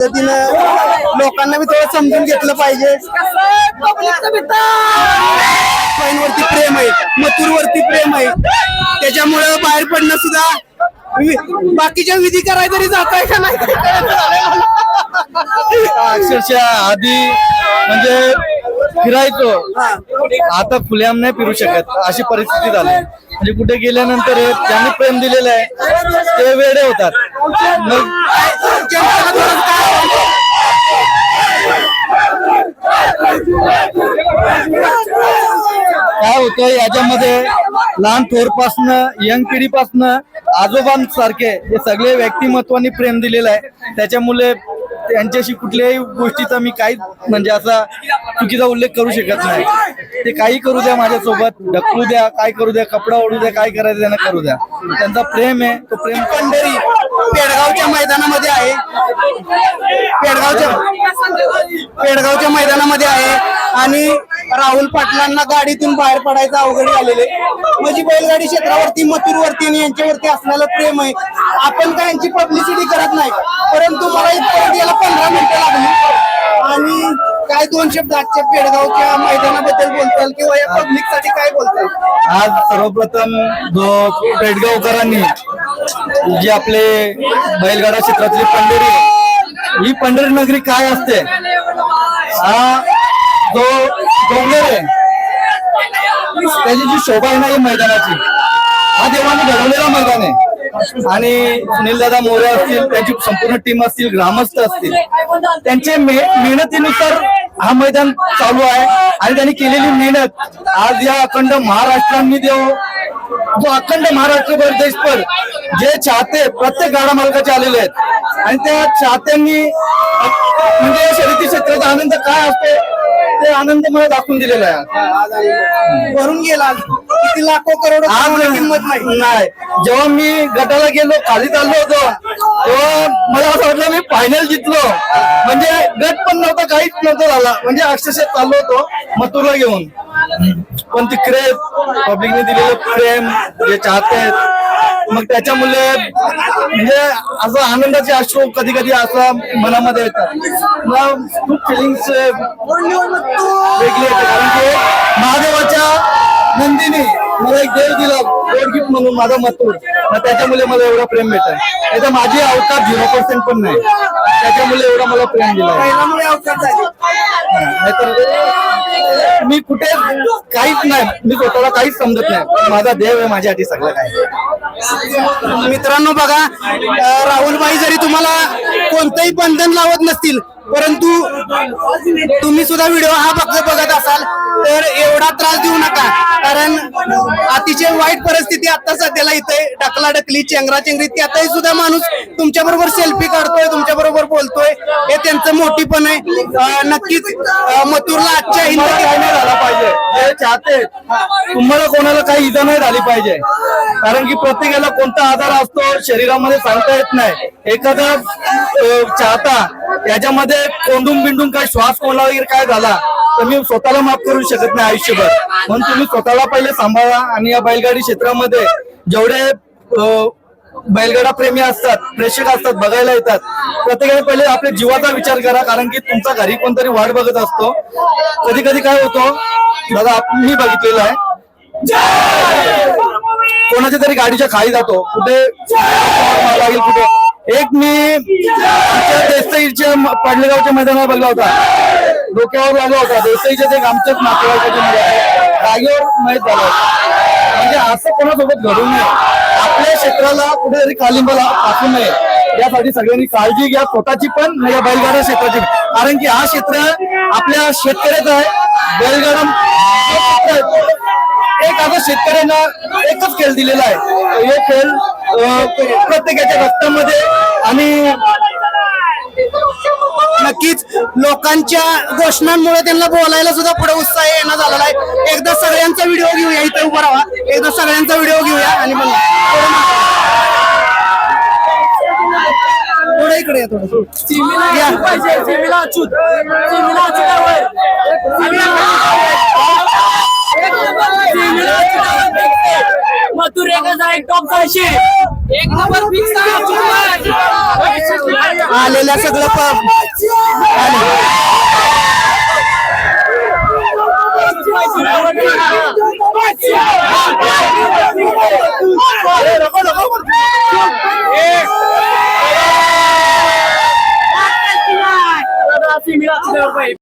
पद्धतीनं लोकांना बी थोडं समजून घेतलं पाहिजे. वरती प्रेम आहे मथुर वरती प्रेम आहे. त्याच्यामुळं बाहेर पडणं सुद्धा बाकीच्या विधी करायला तरी जात आहे का नाही. अक्षरशः आधी म्हणजे फिरायचो. आता खुलेआम नाही फिरू शकत अशी परिस्थिती झाली. म्हणजे कुठे गेल्यानंतर ज्यांनी प्रेम दिलेलं आहे ते वेडे होतात मग जनतेला थोडं काय काय होतं. याच्यामध्ये लहान थोरपासनं यंग पिढीपासनं आजोबांसारखे हे सगळे व्यक्तिमत्वाने प्रेम दिलेलं आहे. त्याच्यामुळे त्यांच्याशी कुठल्याही गोष्टीचा मी काही म्हणजे असा चुकीचा उल्लेख करू शकत नाही. ते काही करू द्या माझ्यासोबत ढकलू द्या काय करू द्या कपडा ओढू द्या काय करायचं त्यांना करू द्या. त्यांचा प्रेम आहे तो प्रेम पंढरी पेडगावच्या मैदानामध्ये आहे. पेडगावच्या पेडगावच्या मैदानामध्ये आहे. आणि राहुल पाटलांना गाडीतून बाहेर पडायचं अवघड झालेले म्हणजे बैलगाडी क्षेत्रावरती मथुरवरती आणि यांच्यावरती असलेलं प्रेम आहे. आपण काय यांची पब्लिसिटी करत नाही. परंतु मला इथपर्यंत याला पंधरा मिनिटं लागली. आणि काय दोन शब्द आजच्या पेडगावच्या मैदानाबद्दल बोलताल किंवा या पब्लिकसाठी काय बोलताल? आज सर्वप्रथम जो पेडगावकरांनी जे आपले बैलगाडा क्षेत्रातली पंढरी आहे, ही पंढरी नगरी काय असते? हा जो डोंगर आहे त्याची जी शोभा आहे ना ही मैदानाची हा देवाने घडवलेला मैदान आहे. आणि सुनील दादा मोरे असतील त्यांची संपूर्ण टीम असतील ग्रामस्थ असतील त्यांचे मेहनतीनुसार हा मैदान चालू आहे. आणि त्यांनी केलेली मेहनत आज या अखंड महाराष्ट्रांनी देव जो अखंड महाराष्ट्रभर देशभर जे चाहते प्रत्येक गाडा मालकाचे आलेले आहेत. आणि त्या चाहत्यांनी म्हणजे या शर्यती क्षेत्राचा आनंद काय असतो ते आनंद मला दाखवून दिलेला आहे. भरून गेला. किती लाखो करोड किंमत नाही. नाही. जेव्हा मी गटाला गेलो खाली चाललो होतो तेव्हा मला असं वाटलं मी फायनल जिंकलो म्हणजे गट पण नव्हता काहीच नव्हतं झाला. म्हणजे अक्षरशः चाललो होतो मथुरला घेऊन. पण तिकडे पब्लिकने दिलेलं प्रेम जे चाहते आहेत मग त्याच्यामुळे म्हणजे असं आनंदाचे अश्रू कधी कधी असं मनामध्ये येतात. मला खूप फिलिंग्स वेगळी येते. कारण की महादेवाच्या नंदीने मला एक देव दिला गोड गिफ्ट म्हणून माझा मथुर. मग त्याच्यामुळे मला एवढं प्रेम नाही तर माझी अवकाश झिरो पर्सेंट पण नाही. त्याच्यामुळे एवढं मला प्रेम दिलं नाहीतर मी कुठे काहीच नाही. मी स्वतःला काहीच समजत नाही. माझा देव आहे माझ्यासाठी सगळं काही. मित्रांनो बघा राहुलबाई जरी तुम्हाला कोणतंही बंधन लावत नसतील परंतु तुम्ही सुद्धा व्हिडिओ हा फक्त बघत असाल तर एवढा त्रास देऊ नका. कारण अतिशय वाईट परिस्थिती आता सध्याला इथे ढकला ढकली चेंगरा चेंगरी त्यातही सुद्धा माणूस तुमच्या बरोबर सेल्फी काढतोय तुमच्या बरोबर बोलतोय. हे त्यांचं मोठीपण आहे. नक्कीच मथुरला आजच्या हिंद नाही झाला पाहिजे. जे चाहते. तुम्हाला कोणाला काही इजा नाही झाली पाहिजे. कारण की प्रत्येकाला कोणता आजार असतो शरीरामध्ये सांगता येत नाही. एखादा चाहता याच्यामध्ये कोंडून बिंडून काय श्वास कोणला वगैरे काय झाला तर मी स्वतःला माफ करू शकत नाही आयुष्यभर. म्हणून तुम्ही स्वतःला पहिले सांभाळा आणि या बैलगाडी क्षेत्रामध्ये जेवढे बैलगाडा प्रेमी असतात प्रेक्षक असतात बघायला येतात प्रत्येकाने पहिले आपल्या जीवाचा विचार करा कारण की तुमचा घरी कोणतरी वाट बघत असतो. कधी कधी काय होतो दादा मी बघितलेलं आहे. कोणाच्या तरी गाडीच्या खाली जातो कुठे लागेल कुठे? एक मी देसाईच्या पाडलेगावच्या मैदानावर बघला होता. डोक्यावर लागला होता. देसाईच्या ते आमच्याच नातेवाईकाच्या मुलाला. जागेवर माहीत झालं म्हणजे असं कोणासोबत घडू नये. आपल्या क्षेत्राला कुठेतरी कालिंबाला टाकू नये. यासाठी सगळ्यांनी काळजी घ्या. स्वतःची पण या बैलगाडा क्षेत्राची कारण की हा क्षेत्र आपल्या शेतकऱ्याचा आहे. बैलगाडा एक आता शेतकऱ्यांना एकच खेळ दिलेला आहे. हे खेळ प्रत्येकाच्या रक्तामध्ये आणि नक्कीच लोकांच्या घोषणांमुळे त्यांना बोलायला सुद्धा पुढे उत्साह येणं झालेला आहे. एकदा सगळ्यांचा व्हिडिओ घेऊया इथे उभा राहा. एकदा सगळ्यांचा व्हिडिओ घेऊया आणि मग थोडं इकडे या थोडं या. मथुर एकच आहे टॉप सहाशे एक नंबर फिक्स आलेल्या सगळं प- आले.